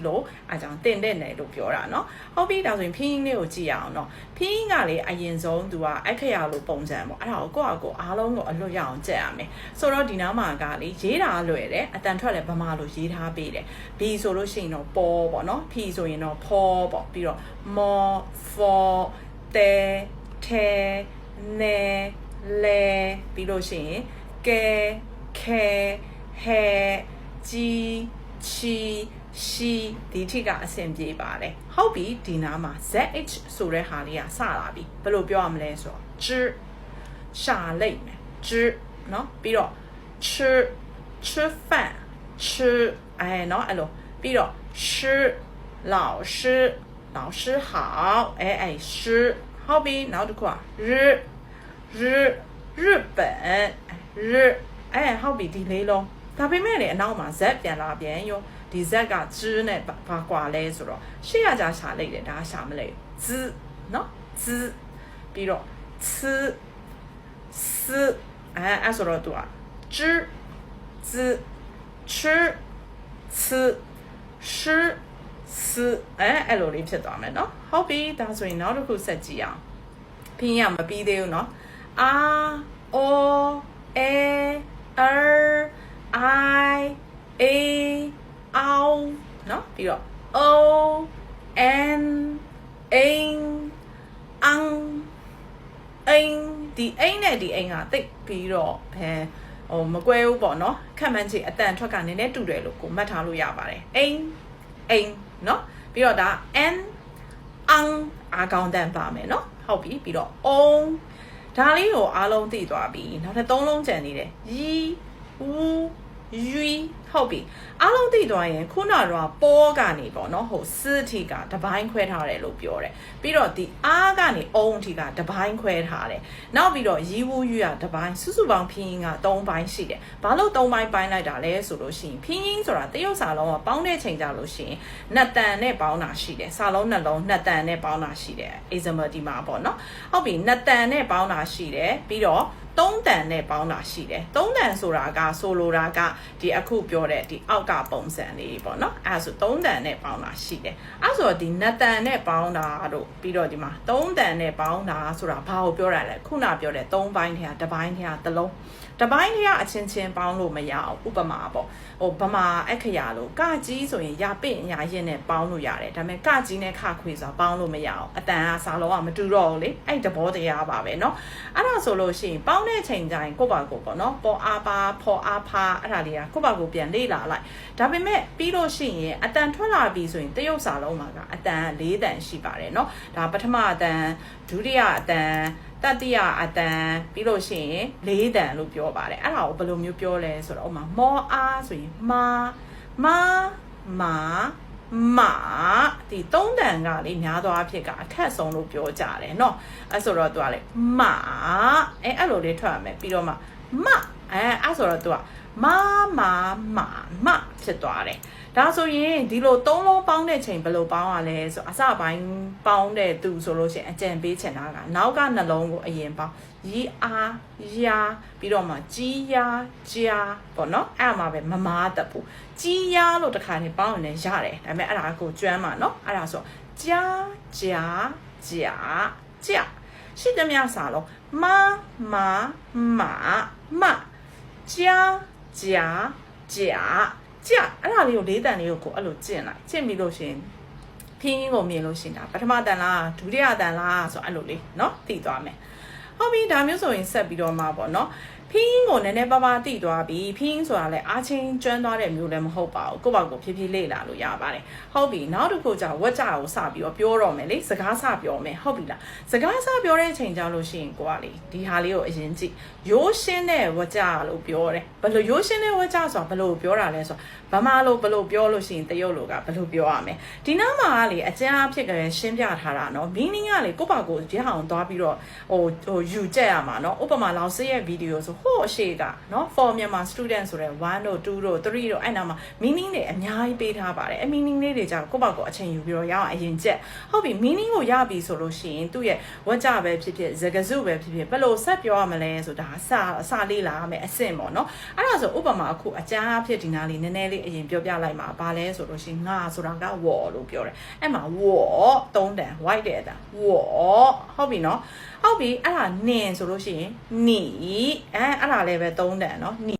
ကြီးလို့အဲကြောင့်တင်တဲ့နယ်လို့ပြောတာเนาะဟုတ်ပြီဒါဆိုရင်ဖင်းလေးကိုကြည့်ရအောင်เนาะဖင်းကလေအရင်ဆုံးသူကအခရာလိုပုံစံပေါ့အဲ့ဒါကိုကိုယ့်အကိုအားလုံးကိုအလွတ်ရအောင်ကြက်ရမယ်ဆိုတော့ဒီနားမှာကလေရေးတာလွယ်တယ်အတန်ထွက်လည်းဗမာလိုရေးထားပေးတယ် B ဆိုလို့ရှိရင်တော့ပေါ်ပေါ့เนาะ P ဆိုရင်တော့ဖောပေါ့ပြီးတော့မော for တဲထဲနေလေပြီးလို့ရှိရင်ကဲခဲဟဲကြီး ချီရှိဒီထိကအဆင်ပြေပါတယ်ဟုတ်ပြီဒီနားမှာ zh ဆိုတဲ့ဟာလေးကစလာပြီဘယ်လိုပြောရမလဲဆိုတော့ zh ရှာလိုက်မယ် zh เนาะပြီးတော့ ch 吃饭吃အဲเนาะအဲ့လိုပြီးတော့ sh 老师老师好အဲအဲ sh ဟုတ်ပြီနောက်တစ်ခုอ่ะ日日日本日အဲဟုတ်ပြီဒီလေးလုံး 那边买来，那我们这边那边哟，地热噶，只呢把把瓜勒住了，谁家家下来了，人家下不来，只，喏，只，比如，c，s，哎，俺说了多啊，z，z，ch，c，sh，c，哎，俺罗里撇多嘛，喏，好比咱做那老虎设计样，拼音么比对哟，喏，a，o，e，r。အိုအေအာအိုင်အေအောင်เนาะပြီးတော့ o n a ang အိမ်ဒီအိမ်နဲ့ဒီအိမ်ကတိတ်ပြီးတော့အဲဟိုမကွဲဘူးပေါ့နော်ခက်မှန်းချေအတန်ထွက်ကနည်းနည်းတူတယ်လို့ကိုမှတ်ထားလို့ရပါတယ်အိမ်အိမ်เนาะပြီးတော့ဒါ n အန်အာကောင်တန်ပါမယ်เนาะဟုတ်ပြီပြီးတော့ on ဒါလေးကိုအားလုံးသိသွားပြီနောက်ထပ်၃လုံးကျန်နေတယ် yi wu ယူဟုတ်ပြီအားလုံးသိသွားရင်ခုနကတော့ပေါ်ကနေပေါ့နော်ဟိုစထီကတပိုင်းခွဲထားတယ်လို့ပြောတယ်ပြီးတော့ဒီအားကနေအုံးထီကတပိုင်းခွဲထားတယ်နောက်ပြီးတော့ရီဝူယူရတပိုင်းစုစုပေါင်းဖင်းက၃ပိုင်းရှိတယ်ဘာလို့၃ပိုင်းပိုင်းလိုက်တာလဲဆိုလို့ရှိရင်ဖင်းင်းဆိုတာတရုတ်စာလုံးကပေါင်းတဲ့ချိန်ကြလို့ရှိရင်နှစ်တန်နဲ့ပေါင်းတာရှိတယ်စာလုံးနှလုံးနှစ်တန်နဲ့ပေါင်းတာရှိတယ် example ဒီမှာပေါ့နော်ဟုတ်ပြီနှစ်တန်နဲ့ပေါင်းတာရှိတယ်ပြီးတော့သုံးတန်နဲ့ပေါင်းတာရှိတယ်သုံးတန်ဆိုတာကဆိုလိုတာကဒီအခုပြောတဲ့ဒီအောက်ကပုံစံလေးပေါ့နော်အဲဆိုသုံးတန်နဲ့ပေါင်းတာရှိတယ်အဲဆိုတော့ဒီနှစ်တန်နဲ့ပေါင်းတာတို့ပြီးတော့ဒီမှာသုံးတန်နဲ့ပေါင်းတာဆိုတာဘာကိုပြောတာလဲခုနပြောတဲ့သုံးပိုင်းထဲကတစ်ပိုင်းထဲကတစ်လုံးတပိုင်းထဲကအချင်းချင်းပေါင်းလို့မရအောင်ဥပမာပေါ့ဟိုဗမာအခရာလို့ကကြီးဆိုရင်ရပင့်ညာရင်နဲ့ပေါင်းလို့ရတယ်ဒါပေမဲ့ကကြီးနဲ့ခခွေဆိုတာပေါင်းလို့မရအောင်အတန်ကစာလုံးကမတူတော့ဘူးလေအဲ့တဘောတရားပါပဲเนาะအဲ့ဒါဆိုလို့ရှိရင်ပေါင်း တဲ့ချိန်ကျရင်ကိုယ့်ဘာကိုပေါ့เนาะပေါ်အားပါဖော်အားဖာအဲ့ဒါလေးကကိုယ့်ဘာကိုပြန်လေ့လာလိုက်ဒါပေမဲ့ပြီးလို့ရှိရင်အတန်ထွက်လာပြီဆိုရင်တရုတ်စာလုံးမှာကအတန်၄တန်ရှိပါတယ်เนาะဒါပထမအတန်ဒုတိယအတန်တတိယအတန်ပြီးလို့ရှိရင်လေးတန်လို့ပြောပါတယ်အဲ့ဒါကိုဘယ်လိုမျိုးပြောလဲဆိုတော့ဥမာမောအားဆိုရင်မာမာမာ မာဒီသုံးတန်ကလေများသောအားဖြင့်ကအခက်ဆုံးလို့ပြောကြတယ်เนาะအဲ့ဆိုတော့သူကလေမာအဲအဲ့လိုလေးထွက်ရမယ်ပြီးတော့မှမအဲအဲ့ဆိုတော့သူက မာမာမာမဖြစ်သွားတယ်ဒါဆိုရင်ဒီလိုသုံးလုံးပေါင်းတဲ့ချိန်ဘယ်လိုပေါင်းရလဲဆိုအစပိုင်းပေါင်းတဲ့သူဆိုလို့ရှိရင်အကြံပေးချင်တာကနောက်ကနှလုံးကိုအရင်ပေါင်းရီအားယာပြီးတော့မှကြီးယာကြာပေါ့နော်အဲ့မှာပဲမမားတက်ဘူးကြီးယာလို့တစ်ခါနေပေါင်းရင်လည်းရတယ်ဒါပေမဲ့အဲ့ဒါကိုကျွမ်းမှာနော်အဲ့ဒါဆိုကြာကြာကြာကြာရှိသမျှစာလုံးမမမမကြာ ကြာကြာကြအဲ့ဒါလေးကိုလေးတန်လေးကိုကိုအဲ့လိုကျင့်လိုက်ကျင့်ပြီးလို့ရှင်ဖင်းကိုမြင်လို့ရှင်တာပထမတန်လားဒုတိယတန်လားဆိုအဲ့လိုလေးเนาะသိသွားမယ်ဟုတ်ပြီဒါမျိုးဆိုရင်ဆက်ပြီးတော့မှာပေါ့เนาะ ဖင်းကိုနည်းနည်းပါးပါးသိသွားပြီဖင်းဆိုတာလည်းအားချင်းကျွမ်းသွားတဲ့မျိုးလည်းမဟုတ်ပါဘူးကိုယ့်ဘာကိုဖြည်းဖြည်းလေ့လာလို့ရပါတယ်ဟုတ်ပြီနောက်တစ်ခုကျဝက်ကြကိုစပြီးတော့ပြောတော့မယ်လေစကားစပြောမယ်ဟုတ်ပြီလားစကားစပြောတဲ့အချိန်ကြောင့်လို့ရှိရင်ကိုကလေဒီဟာလေးကိုအရင်ကြည့်ရိုးရှင်းတဲ့ဝက်ကြလို့ပြောတယ်ဘယ်လိုရိုးရှင်းတဲ့ဝက်ကြဆိုတာဘယ်လိုပြောတာလဲဆိုတော့ဗမာလိုဘယ်လိုပြောလို့ရှိရင်တရုတ်လိုကဘယ်လိုပြောရမလဲဒီနားမှာကလေအကျဉ်းအဖြစ်ကလေးရှင်းပြထားတာเนาะ meaning ကလေကိုယ့်ဘာကိုဒီဟာအောင်သွားပြီးတော့ဟိုဟိုယူကြက်ရမှာเนาะဥပမာလောင်စရဲ့ဗီဒီယိုဆို ဟို့အရှိကเนาะ for Myanmar student ဆိုတဲ့1တို့2တို့3တို့အဲ့နာမှာ meaning တွေအများကြီးပေးထားပါတယ်အဲ့ meaning လေးတွေကြောင့်ကိုယ့်ဘောက်ကိုအချိန်ယူပြီးတော့ရအောင်အရင်ချက်ဟုတ်ပြီ meaning ကိုရပြီဆိုလို့ရှိရင်သူ့ရဲ့ဝကြပဲဖြစ်ဖြစ်စကားစုပဲဖြစ်ဖြစ်ဘယ်လိုဆက်ပြောရမလဲဆိုတာအစအစလေးလာမယ်အဆင့်ပေါ့เนาะအဲ့ဒါဆိုဥပမာအခုအကြမ်းအဖြစ်ဒီနာလေးနည်းနည်းလေးအရင်ပြောပြလိုက်မှာဘာလဲဆိုလို့ရှိရင်ငါဆိုတာက war လို့ပြောတယ်အဲ့မှာ war သုံးတန် white တဲ့အတန် war ဟုတ်ပြီเนาะဟုတ်ပြီအဲ့ဒါနင်ဆိုလို့ရှိရင်နီအဲ အဲ့ဒါလည်းပဲသုံးတန်เนาะနီ